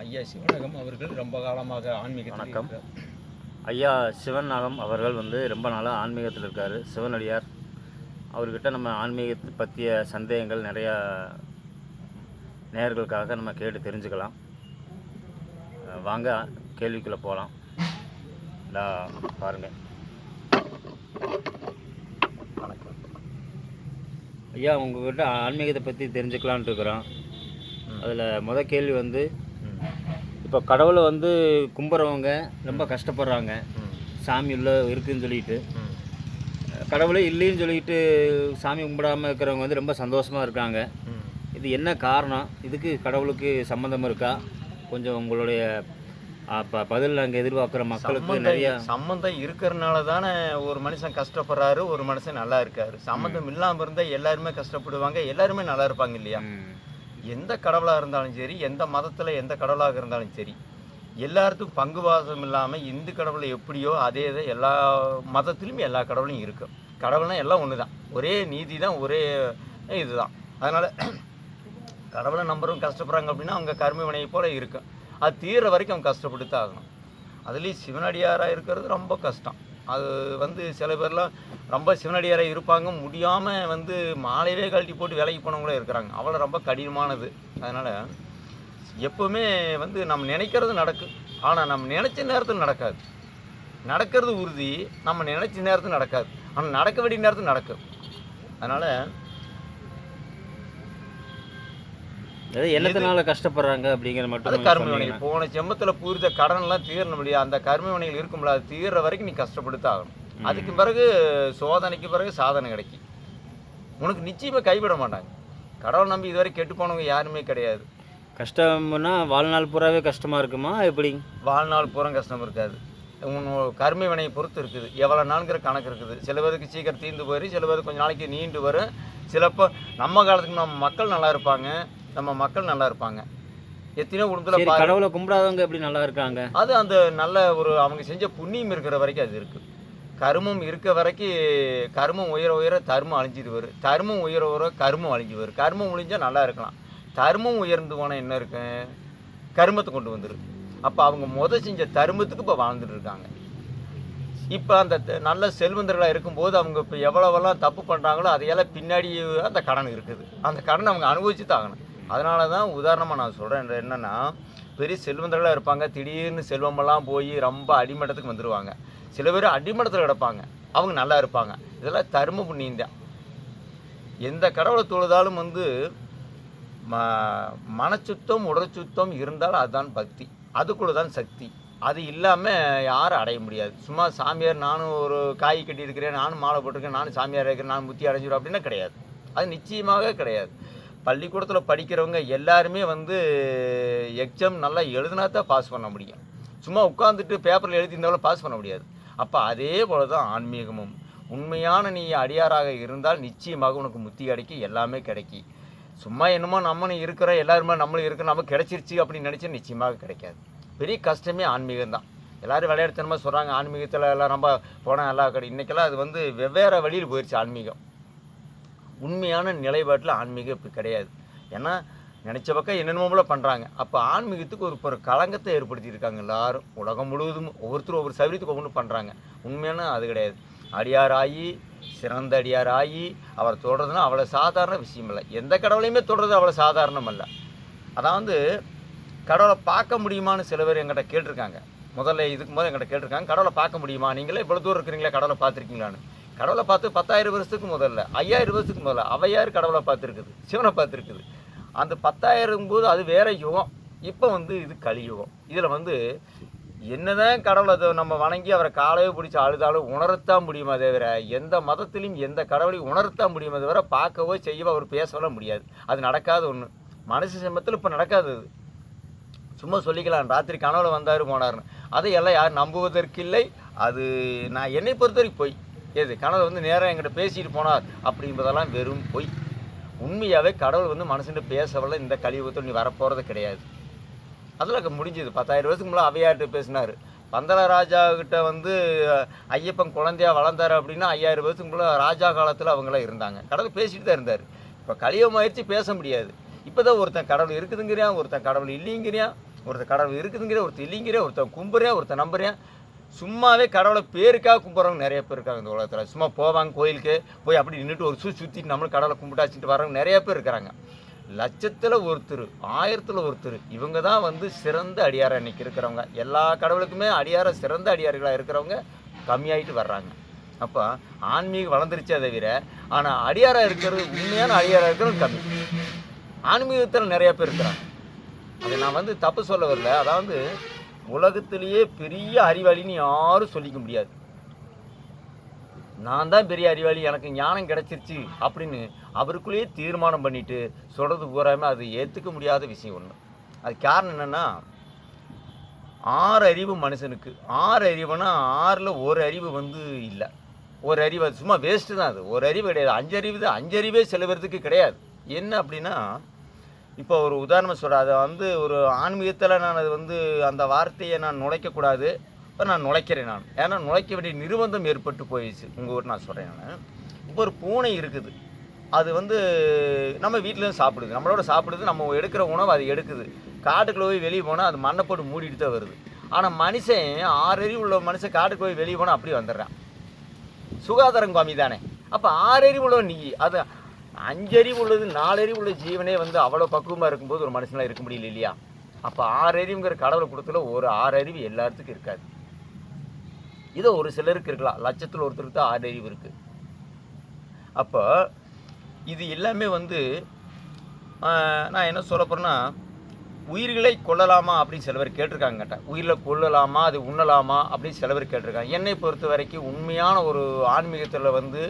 ஐயா சிவனகம் அவர்கள் ரொம்ப காலமாக ஆன்மீக வணக்கம். ஐயா சிவநாகம் அவர்கள் வந்து ரொம்ப நாளாக ஆன்மீகத்தில் இருக்கார். சிவனடியார். அவர்கிட்ட நம்ம ஆன்மீகத்தை பற்றிய சந்தேகங்கள் நிறையா நேயர்களுக்காக நம்ம கேட்டு தெரிஞ்சுக்கலாம். வாங்க கேள்விக்குள்ளே போகலாம் பாருங்கள் வணக்கம் ஐயா உங்ககிட்ட ஆன்மீகத்தை பற்றி தெரிஞ்சுக்கலான்ட்டு இருக்கிறோம். அதில் முத கேள்வி வந்து இப்போ கடவுளை வந்து கும்பிட்றவங்க ரொம்ப கஷ்டப்படுறாங்க. சாமி உள்ள இருக்குன்னு சொல்லிட்டு. கடவுளே இல்லைன்னு சொல்லிட்டு சாமி கும்பிடாம இருக்கிறவங்க வந்து ரொம்ப சந்தோஷமாக இருக்காங்க. இது என்ன காரணம்? இதுக்கு கடவுளுக்கு சம்மந்தம் இருக்கா? கொஞ்சம் உங்களுடைய பதில் நாங்கள் எதிர்பார்க்குற மக்களுக்கு நிறைய சம்பந்தம் இருக்கிறனால தானே ஒரு மனுஷன் கஷ்டப்படுறாரு ஒரு மனுஷன் நல்லா இருக்காரு. சம்பந்தம் இல்லாம இருந்தா எல்லாருமே கஷ்டப்படுவாங்க எல்லாருமே நல்லா இருப்பாங்க இல்லையா? எந்த கடவுளாக இருந்தாலும் சரி எந்த மதத்தில் எந்த கடவுளாக இருந்தாலும் சரி எல்லாத்துக்கும் பங்குவாசம் இல்லாமல் இந்து கடவுளை எப்படியோ அதே இதை எல்லா மதத்திலும் எல்லா கடவுளையும் இருக்கும் கடவுள்னா எல்லாம் ஒன்று தான் ஒரே நீதி தான் ஒரே இதுதான். அதனால் கடவுளை நம்புறவங்க கஷ்டப்படுறாங்க அப்படின்னா அவங்க கர்ம வினையை போல் இருக்கும் அது தீர வரைக்கும் அவங்க கஷ்டப்பட்டு தான் ஆகணும். அதுலேயும் சிவனடியாராக இருக்கிறது ரொம்ப கஷ்டம். அது வந்து சில பேர்லாம் ரொம்ப சிவனடியாராக இருப்பாங்க முடியாமல் வந்து மாலையிலே கழட்டி போட்டு வேலைக்கு போனவங்களே இருக்கிறாங்க. அவ்வளோ ரொம்ப கடினமானது. அதனால் எப்போவுமே வந்து நம்ம நினைக்கிறது நடக்கும் ஆனால் நம்ம நினச்ச நேரத்தில் நடக்காது. நடக்கிறது உறுதி நம்ம நினச்ச நேரத்தில் நடக்காது. ஆனால் நடக்க வேண்டிய நேரத்தில் நடக்கும். அதனால் என்னத்தினால கஷ்டப்படுறாங்க அப்படிங்கிற மட்டும் கர்ம சொன்னீங்கன்னா. வினைகள் போன செம்மத்தில் பூரித்த கடன்லாம் தீரணும் முடியாது அந்த கர்ம வினைகள் இருக்கும்ல அது தீர்ற வரைக்கும் நீ ஆகணும் அதுக்கு பிறகு சோதனைக்கு பிறகு சாதனை கிடைக்கும். உனக்கு நிச்சயமாக கைவிட மாட்டாங்க. கடவுள் நம்பி இதுவரை கெட்டு போனவங்க யாருமே கிடையாது. கஷ்டம்னா வாழ்நாள் பூராவே கஷ்டமாக இருக்குமா? எப்படி? வாழ்நாள் பூரா கஷ்டம் இருக்காது. உன் கர்ம வினையை பொறுத்து இருக்குது. எவ்வளோ நாளுங்கிற கணக்கு இருக்குது. சில பேருக்கு சீக்கிரம் தீர்ந்து போயிடும் சில பேருக்கு கொஞ்சம் நாளைக்கு நீண்டு வரும். சிலப்போ நம்ம காலத்துக்கு நம்ம மக்கள் நல்லா இருப்பாங்க. நம்ம மக்கள் நல்லா இருப்பாங்க. எத்தனையோ குடும்பத்தில் கடவுளை கும்பிடாதவங்க எப்படி நல்லா இருக்காங்க? அது அந்த நல்ல ஒரு அவங்க செஞ்ச புண்ணியம் இருக்கிற வரைக்கும் அது இருக்குது கருமம் இருக்க வரைக்கும் கருமம் உயர உயர தர்மம் அழிஞ்சிட்டு வரும் தர்மம் உயர உயர கருமம் அழிஞ்சு வரும் கர்மம் ஒழிஞ்சால் நல்லா இருக்கலாம். தர்மம் உயர்ந்து போனால் என்ன இருக்கு? கருமத்தை கொண்டு வந்துடும் அப்போ அவங்க முத செஞ்ச தர்மத்துக்கு இப்போ வாழ்ந்துட்டு இருக்காங்க. இப்போ அந்த நல்ல செல்வந்தர்களாக இருக்கும்போது அவங்க இப்போ எவ்வளவெல்லாம் தப்பு பண்ணுறாங்களோ அதையெல்லாம் பின்னாடி அந்த கடன் இருக்குது. அந்த கடனை அவங்க அனுபவிச்சு தான் ஆகணும். அதனால தான் உதாரணமாக நான் சொல்கிறேன் என்னென்னா பெரிய செல்வந்தர்களாக இருப்பாங்க. திடீர்னு செல்வமெல்லாம் போய் ரொம்ப அடிமட்டத்துக்கு வந்துடுவாங்க சில பேர் அடிமட்டத்தில் கிடப்பாங்க. அவங்க நல்லா இருப்பாங்க. இதெல்லாம் தர்ம புண்ணியம் தான் எந்த கடவுளை தொழுதாலும் வந்து ம மனச்சுத்தம் உடற்சுத்தம் இருந்தால் அதுதான் பக்தி. அதுக்குள்ள தான் சக்தி. அது இல்லாமல் யாரும் அடைய முடியாது. சும்மா சாமியார் நானும் ஒரு காய் கட்டியிருக்கிறேன். நானும் மாலை போட்டிருக்கேன். நானும் சாமியார் இருக்கிறேன் நான் முத்தி அடைஞ்சிடும் அப்படின்னா கிடையாது. அது நிச்சயமாக கிடையாது. பள்ளிக்கூடத்தில் படிக்கிறவங்க எல்லாருமே வந்து எக்ஸாம் நல்லா எழுதினா தான் பாஸ் பண்ண முடியும். சும்மா உட்காந்துட்டு பேப்பரில் எழுதியிருந்தாலும் பாஸ் பண்ண முடியாது. அப்போ அதே போல தான் ஆன்மீகமும். உண்மையான நீ அடியாராக இருந்தால் நிச்சயமாக உனக்கு முத்தி கிடைக்கி எல்லாமே கிடைக்கி. சும்மா என்னமோ நம்மளும் இருக்கிறோம் எல்லாருமே நம்மளும் இருக்கிறோம் நமக்கு கிடைச்சிருச்சு அப்படின்னு நினச்சா நிச்சயமாக கிடைக்காது. பெரிய கஷ்டமே ஆன்மீகம் தான். எல்லோரும் விளையாடுத்தனமாக சொல்கிறாங்க ஆன்மீகத்தில் எல்லாம் நம்ம போனால் எல்லாம் கிடைக்கும் இன்றைக்கெல்லாம் அது வந்து வெவ்வேறு வழியில் போயிடுச்சு ஆன்மீகம். உண்மையான நிலைப்பாட்டில் ஆன்மீகம் இப்போ கிடையாது. ஏன்னா நினச்ச பக்கம் என்னென்னமோ பண்ணுறாங்க அப்போ ஆன்மீகத்துக்கு ஒரு ஒரு களங்கத்தை ஏற்படுத்தியிருக்காங்க எல்லாரும். உலகம் முழுவதும் ஒவ்வொருத்தரும் ஒவ்வொரு சௌரியத்துக்கு ஒவ்வொன்று பண்ணுறாங்க உண்மையான அது கிடையாது. அடியார் ஆகி சிறந்த அடியார் ஆகி அவரை தொடர்றதுன்னா அவ்வளோ சாதாரண விஷயம் இல்லை எந்த கடவுளையுமே தொடர்றது அவ்வளோ சாதாரணம் அல்ல அதாவது கடவுளை பார்க்க முடியுமான்னு சில பேர் எங்கிட்ட கேட்டிருக்காங்க. முதல்ல இதுக்கு முதல்ல எங்கிட்ட கேட்டிருக்காங்க. கடவுளை பார்க்க முடியுமா? நீங்களே இவ்வளோ தூரம் இருக்கிறீங்களே கடவுளை பார்த்துருக்கீங்களான்னு. கடவுளை பார்த்து பத்தாயிரம் வருஷத்துக்கு முதல்ல ஐயாயிரம் வருஷத்துக்கு முதல்ல அவையார் கடவுளை பார்த்துருக்குது? சிவனை பார்த்துருக்குது. அந்த பத்தாயிரம் போது அது வேற யுகம். இப்போ வந்து இது கலியுகம். இதில் வந்து என்னதான் கடவுளை அதை நம்ம வணங்கி அவரை காலையே பிடிச்சி அழுதாலும் உணரத்தான் முடியுமா தவிர? எந்த மதத்திலையும் எந்த கடவுளையும் உணரத்தான் முடியுமா தவிர? பார்க்கவோ செய்யவோ அவர் பேசவெல்லாம் முடியாது. அது நடக்காத ஒன்று மனசு சமத்தில் இப்போ நடக்காது அது. சும்மா சொல்லிக்கலாம் ராத்திரி கனவுல வந்தார் போனார்னு அதை எல்லாம் யாரும் நம்புவதற்கில்லை. அது நான் என்னை பொறுத்த வரைக்கும் போய் எது? கனவு வந்து நேராக என்கிட்ட பேசிட்டு போனார். அப்படின்றதெல்லாம் வெறும் பொய். உண்மையாகவே கடவுள் வந்து மனசுட்டு பேசவில்லை. இந்த கலியுகத்தில் நீ வரப்போகிறது கிடையாது. அதில் முடிஞ்சது. பத்தாயிரம் வருஷத்துக்கு முன்னாடி அவையார்கிட்ட பேசினார். பந்தள ராஜாக்கிட்ட வந்து ஐயப்பன் குழந்தையா வளர்ந்தார் அப்படின்னா ஐயாயிரம் வருஷத்துக்கு ராஜா காலத்தில் அவங்களாம் இருந்தாங்க. கடவுள் பேசிட்டு தான் இருந்தார். இப்போ கலியுகம் பேச முடியாது. இப்போ தான் ஒருத்தன் கடவுள் இருக்குதுங்கிறியான் ஒருத்தன் கடவுள் இல்லைங்கிறியான் ஒருத்தன் கடவுள் இருக்குதுங்கிற ஒருத்தன் இல்லைங்கிறியா ஒருத்தன் கும்புறியா ஒருத்தன் நம்புறேன் சும்மாவே கடவுளை பேருக்காக கும்பிட்றவங்க நிறைய பேர் இருக்காங்க இந்த உலகத்தில். சும்மா போவாங்க கோயிலுக்கு போய் அப்படி நின்றுட்டு ஒரு சுற்றி சுற்றிட்டு நம்மளும் கடவுளை கும்பிட்டாச்சிட்டு வரவங்க நிறைய பேர் இருக்கிறாங்க. லட்சத்தில் ஒருத்தர் ஆயிரத்தில் ஒருத்தர் இவங்க தான் வந்து சிறந்த அடியாரம் இன்னைக்கு இருக்கிறவங்க. எல்லா கடவுளுக்குமே அடியார சிறந்த அடியார்களாக இருக்கிறவங்க கம்மியாயிட்டு வர்றாங்க. அப்போ ஆன்மீகம் வளர்ந்துருச்சே தவிர ஆனால் அடியாராக இருக்கிறது உண்மையான அடியாராக இருக்கிறது கம்மி. ஆன்மீகத்தில் நிறையா பேர் இருக்கிறாங்க. அதை நான் வந்து தப்பு சொல்ல வரல. அதாவது உலகத்திலேயே பெரிய அறிவாளின்னு யாரும் சொல்லிக்க முடியாது. நான் தான் பெரிய அறிவாளி எனக்கு ஞானம் கிடச்சிருச்சு அப்படின்னு அவருக்குள்ளேயே தீர்மானம் பண்ணிவிட்டு சொல்கிறது பூராமே அது ஏற்றுக்க முடியாத விஷயம் ஒன்று அது காரணம் என்னென்னா ஆறு அறிவு மனுஷனுக்கு. ஆறு அறிவுனா ஆறில் ஒரு அறிவு வந்து இல்லை. ஒரு அறிவு அது சும்மா வேஸ்ட்டு தான் அது. ஒரு அறிவு கிடையாது. அஞ்சு அறிவு தான். அஞ்சு அறிவே கிடையாது. என்ன அப்படின்னா இப்போ ஒரு உதாரணம் சொல்கிறேன் அதை வந்து ஒரு ஆன்மீகத்தில் நான் அது வந்து அந்த வார்த்தையை நான் நுழைக்கக்கூடாது. இப்போ நான் நுழைக்கிறேன் நான். ஏன்னா நுழைக்க வேண்டிய நிர்பந்தம் ஏற்பட்டு போயிடுச்சு. உங்கள் ஊர் நான் சொல்கிறேன் நான். இப்போ ஒரு பூனை இருக்குது. அது வந்து நம்ம வீட்டில் சாப்பிடுது. நம்மளோட சாப்பிடுது நம்ம எடுக்கிற உணவு அது எடுக்குது. காட்டுக்குள்ளே போய் வெளியே போனால் அது மண்ணை போட்டு மூடிட்டு தான் வருது. ஆனால் மனுஷன் ஆறறி உள்ள மனுஷன் காட்டுக்கு போய் வெளியே போனால் அப்படி வந்துடுறான். சுகாதாரம் கம்மி தானே. அப்போ ஆறறி உள்ள நீ. அது அஞ்சறிவு உள்ளது நாலறிவு உள்ள ஜீவனே வந்து அவ்வளோ பக்குவமாக இருக்கும்போது ஒரு மனுஷனாக இருக்க முடியல இல்லையா? அப்போ ஆறறிவுங்கிற கடவுளை கொடுத்துல ஒரு ஆறறிவு எல்லாத்துக்கும் இருக்காது. இதோ ஒரு சிலருக்கு இருக்கலாம். லட்சத்தில் ஒருத்தருக்கு தான் ஆறறிவு இருக்குது அப்போ இது எல்லாமே வந்து நான் என்ன சொல்ல போகிறேன்னா உயிர்களை கொல்லலாமா அப்படின்னு சில பேர் கேட்டிருக்காங்க கேட்டேன் உயிரில் கொல்லலாமா? அது உண்ணலாமா? அப்படின்னு சில பேர் கேட்டிருக்காங்க. என்னை பொறுத்த வரைக்கும் உண்மையான ஒரு ஆன்மீகத்தில் வந்து